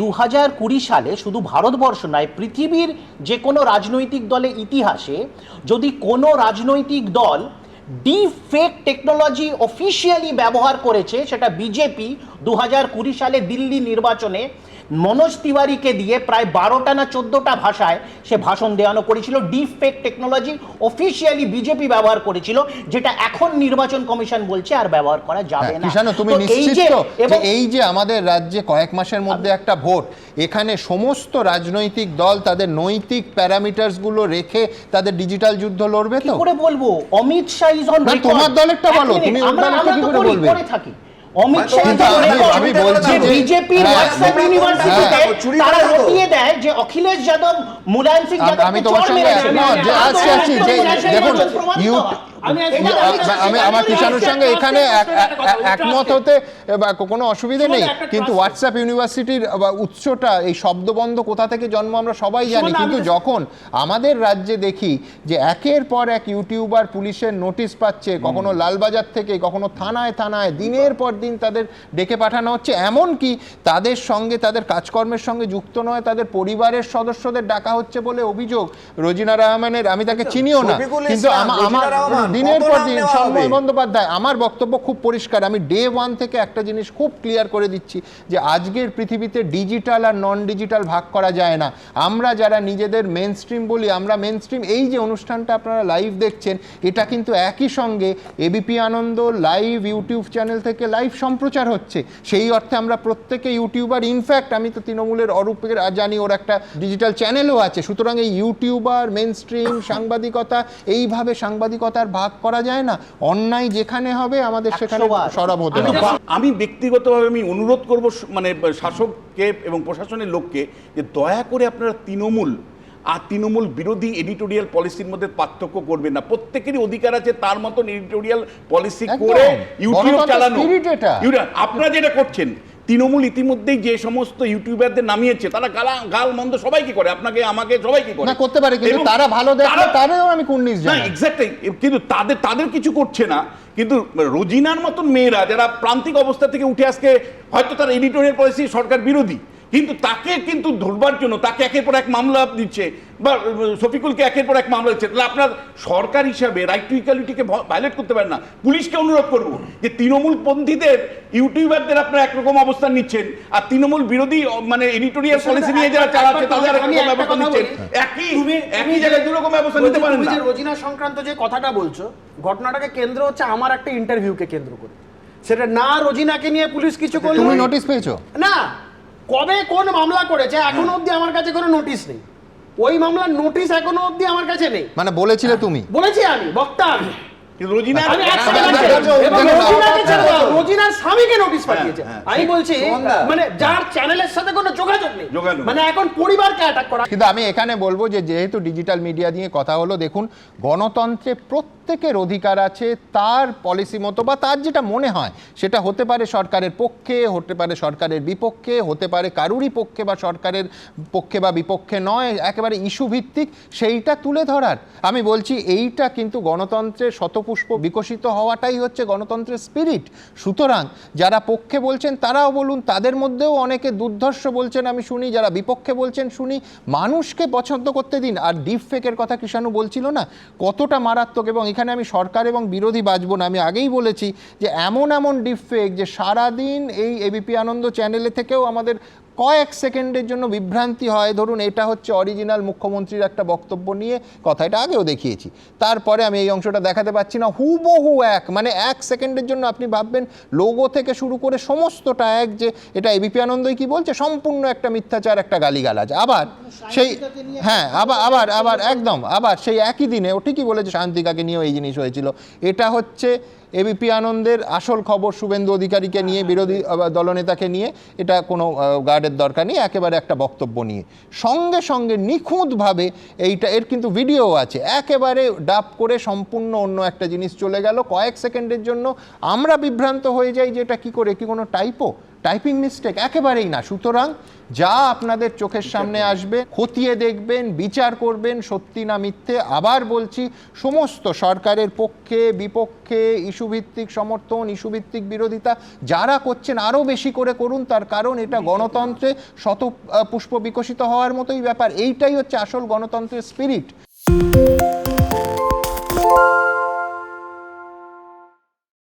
দু হাজার কুড়ি সালে শুধু ভারতবর্ষ নয়, পৃথিবীর যে কোনো রাজনৈতিক দলে ইতিহাসে যদি কোনো রাজনৈতিক দল ডিপ ফেক টেকনোলজি অফিসিয়ালি ব্যবহার করেছে সেটা বিজেপি দু হাজার কুড়ি সালে দিল্লি নির্বাচনে। মনোজ তিওয়ারিকে দিয়ে প্রায় বারোটা না চোদ্দোটা ভাষায় সে ভাষণ দেওয়ানো করেছিল। Deep fake technology officially BJP ব্যবহার করেছিল যেটা এখন নির্বাচন কমিশন বলছে আর ব্যবহার করা যাবে হ্যাঁ, না। কৃষাণু তুমি এই নিশ্চিত যে- এবং- এই যে আমাদের রাজ্যে কয়েক মাসের মধ্যে একটা ভোট এখানে সমস্ত রাজনৈতিক দল তাদের নৈতিক প্যারামিটার্সগুলো রেখে তাদের ডিজিটাল যুদ্ধ লড়বে তো? করে বলব? অমিত শাহ ইজ অন তোমার দলেরটা বলো, তুমি ওর দলেরটা কি করে বলবে? থাকি। অমিত মানে আমি- বলছি বিজেপির হ্যাঁ, হোয়াটসঅ্যাপ হ্যাঁ, ইউনিভার্সিটিতে হ্যাঁ, তারা রটিয়ে দেয় যে অখিলেশ যাদব মুলায়ম সিং যাদব আমি তোমার সঙ্গে একমত যে আজকে আছি যে দেখুন ইউ আমি আমার কিষাণুর সঙ্গে এখানে এক- এক- এক- একমত হতে কোনো অসুবিধে নেই। কিন্তু হোয়াটসঅ্যাপ ইউনিভার্সিটির উৎসটা এই শব্দবন্ধ কোথা থেকে জন্ম আমরা সবাই জানি। কিন্তু যখন আমাদের রাজ্যে দেখি যে একের পর এক ইউটিউবার পুলিশের নোটিশ পাচ্ছে কখনো লালবাজার থেকে কখনো থানায় থানায় দিনের পর দিন তাদের ডেকে পাঠানো হচ্ছে। এমন কি তাদের সঙ্গে তাদের কাজকর্মের সঙ্গে যুক্ত নয় তাদের পরিবারের সদস্যদের ডাকা হচ্ছে বলে অভিযোগ। রোজিনা রহমানের আমি তাকে চিনিও না। কিন্তু আমার দিনের পর দিন সন্ময় বন্দ্যোপাধ্যায় আমার বক্তব্য খুব পরিষ্কার। আমি ডে ওয়ান থেকে একটা জিনিস খুব ক্লিয়ার করে দিচ্ছি যে আজকের পৃথিবীতে ডিজিটাল আর নন ডিজিটাল ভাগ করা যায় না। আমরা যারা নিজেদের মেন স্ট্রিম বলি আমরা মেন স্ট্রিম এই যে অনুষ্ঠানটা আপনারা লাইভ দেখছেন এটা কিন্তু একই সঙ্গে ABP Ananda live YouTube channel থেকে লাইভ সম্প্রচার হচ্ছে। সেই অর্থে আমরা প্রত্যেকে ইউটিউবার ইনফ্যাক্ট আমি তো তৃণমূলের অরূপের জানি ওর একটা ডিজিটাল চ্যানেলও আছে। সুতরাং এই ইউটিউবার মেন স্ট্রিম সাংবাদিকতা এইভাবে সাংবাদিকতার ভাগ করা যায় না। অন্যায় যেখানে হবে আমাদের সেখানে সরব হতে হবে। আমি ব্যক্তিগতভাবে আমি অনুরোধ করব মানে শাসককে এবং প্রশাসনের লোককে যে দয়া করে আপনারা তৃণমূল আর তৃণমূল বিরোধী এডিটোরিয়াল পলিসির মধ্যে পার্থক্য করবেন না। প্রত্যেকেরই অধিকার আছে তার মতন এডিটোরিয়াল পলিসি করে ইউটিউব চালানো। আপনারা যেটা করছেন তৃণমূল ইতিমধ্যেই যে সমস্ত ইউটিউবারদের নামিয়েছে তারা গালা গাল মন্দ সবাইকে করে? আপনাকে আমাকে সবাইকে করে? না করতে পারে কিন্তু তারা ভালো দেখে তারাও আমি কুর্নিশ জানি এক্স্যাক্টলি কিন্তু তাদের তাদের কিছু করছে না। কিন্তু রোজিনার মতন মেয়েরা যারা প্রান্তিক অবস্থা থেকে উঠে আজকে হয়তো তার এডিটোরিয়াল পলিসি সরকার বিরোধী। কিন্তু তাকে কিন্তু ধরবার জন্য তাকে একের পর এক মামলা দিচ্ছে বা শফিকুলকে একের পর এক মামলা দিচ্ছে তাহলে আপনার সরকার হিসাবে রাইট টু ইকুয়ালিটিকে ভায়োলেট করতে পারেন না। পুলিশকে অনুরোধ করব যে তৃণমূল পন্থীদের ইউটিউবারদের আপনারা একরকম অবস্থান নিচ্ছেন আর তৃণমূল বিরোধী মানে এডিটোরিয়াল পলিসি নিয়ে যারা চালাচ্ছে তাদের ব্যবস্থা নিচ্ছেন। একই একই জায়গায় যে- দুরকম ব্যবস্থা নিতে পারেন না। রোজিনা সংক্রান্ত যে কথাটা বলছো ঘটনাটাকে কেন্দ্র হচ্ছে আমার একটা ইন্টারভিউকে কেন্দ্র করে। সেটা না রোজিনাকে নিয়ে পুলিশ কিছু করল তুমি নোটিশ পেয়েছ? না কবে কোন মামলা করেছে এখনও অবধি আমার কাছে কোনো নোটিশ নেই। ওই মামলার নোটিশ এখনও অবধি আমার কাছে নেই। মানে বলেছিলে তুমি? বলেছি আমি বক্তা আমি। রোজিনার স্বামীকে নোটিশ পাঠিয়েছে। আমি বলছি মানে যার চ্যানেলের সাথে কোনো যোগাযোগ নেই। মানে এখন পরিবারকে অ্যাটাক করা। কিন্তু আমি এখানে বলব যে যেহেতু ডিজিটাল মিডিয়া নিয়ে কথা হলো দেখুন গণতন্ত্রে প্রত্যেকের অধিকার আছে, তার পলিসি মতো বা তার যেটা মনে হয়, সেটা হতে পারে সরকারের পক্ষে, হতে পারে সরকারের বিপক্ষে, হতে পারে কারুরই পক্ষে বা সরকারের পক্ষে বা বিপক্ষে নয়, একেবারে ইস্যু ভিত্তিক সেইটা তুলে ধরার। আমি বলছি এইটা কিন্তু গণতন্ত্রের শতপুষ্প বিকশিত হওয়াটাই হচ্ছে গণতন্ত্রের স্পিরিট সুতরাং যারা পক্ষে বলছেন তারাও বলুন, তাদের মধ্যেও অনেকে দুর্ধর্ষ বলছেন আমি শুনি, যারা বিপক্ষে বলছেন শুনি, মানুষকে পছন্দ করতে দিন। আর ডিপ ফেকের কথা কৃষাণু বলছিল না, কতটা মারাত্মক এবং এখানে আমি সরকার এবং বিরোধী বাজবো না। আমি আগেই বলেছি যে এমন এমন ডিপ ফেক যে সারাদিন এই এবিপি আনন্দ চ্যানেলে থেকেও আমাদের কয়েক সেকেন্ডের জন্য বিভ্রান্তি হয়। ধরুন, এটা হচ্ছে অরিজিনাল মুখ্যমন্ত্রীর একটা বক্তব্য নিয়ে কথা, এটা আগেও দেখিয়েছি। তারপরে আমি এই অংশটা দেখাতে পাচ্ছি না। হুবহু এক মানে এক সেকেন্ডের জন্য আপনি ভাববেন লোগো থেকে শুরু করে সমস্তটা এক যে, এটা এবিপি আনন্দই কি বলছে? সম্পূর্ণ একটা মিথ্যাচার, একটা গালিগালাজ। আবার সেই হ্যাঁ আবার আবার আবার, একদম, আবার সেই একই দিনে, ও ঠিকই বলেছে শান্তিকাকে নিয়েও এই জিনিস হয়েছিল। এটা হচ্ছে এবিপি আনন্দের আসল খবর শুভেন্দু অধিকারীকে নিয়ে, বিরোধী দলনেতাকে নিয়ে, এটা কোনো গার্ডের দরকার নেই, একেবারে একটা বক্তব্য নিয়ে। সঙ্গে সঙ্গে নিখুঁতভাবে এইটা, এর কিন্তু ভিডিও আছে। একেবারে ডাব করে সম্পূর্ণ অন্য একটা জিনিস চলে গেল। কয়েক সেকেন্ডের জন্য আমরা বিভ্রান্ত হয়ে যাই যে এটা কী করে, কি কোনো টাইপো টাইপিং মিস্টেক একেবারেই না। সুতরাং যা আপনাদের চোখের সামনে আসবে খতিয়ে দেখবেন বিচার করবেন সত্যি না মিথ্যে আবার বলছি সমস্ত সরকারের পক্ষে বিপক্ষে ইস্যুভিত্তিক সমর্থন ইস্যুভিত্তিক বিরোধিতা যারা করছেন আরও বেশি করে করুন তার কারণ এটা গণতন্ত্রে শত পুষ্প বিকশিত হওয়ার মতোই ব্যাপার। এইটাই হচ্ছে আসল গণতন্ত্রের স্পিরিট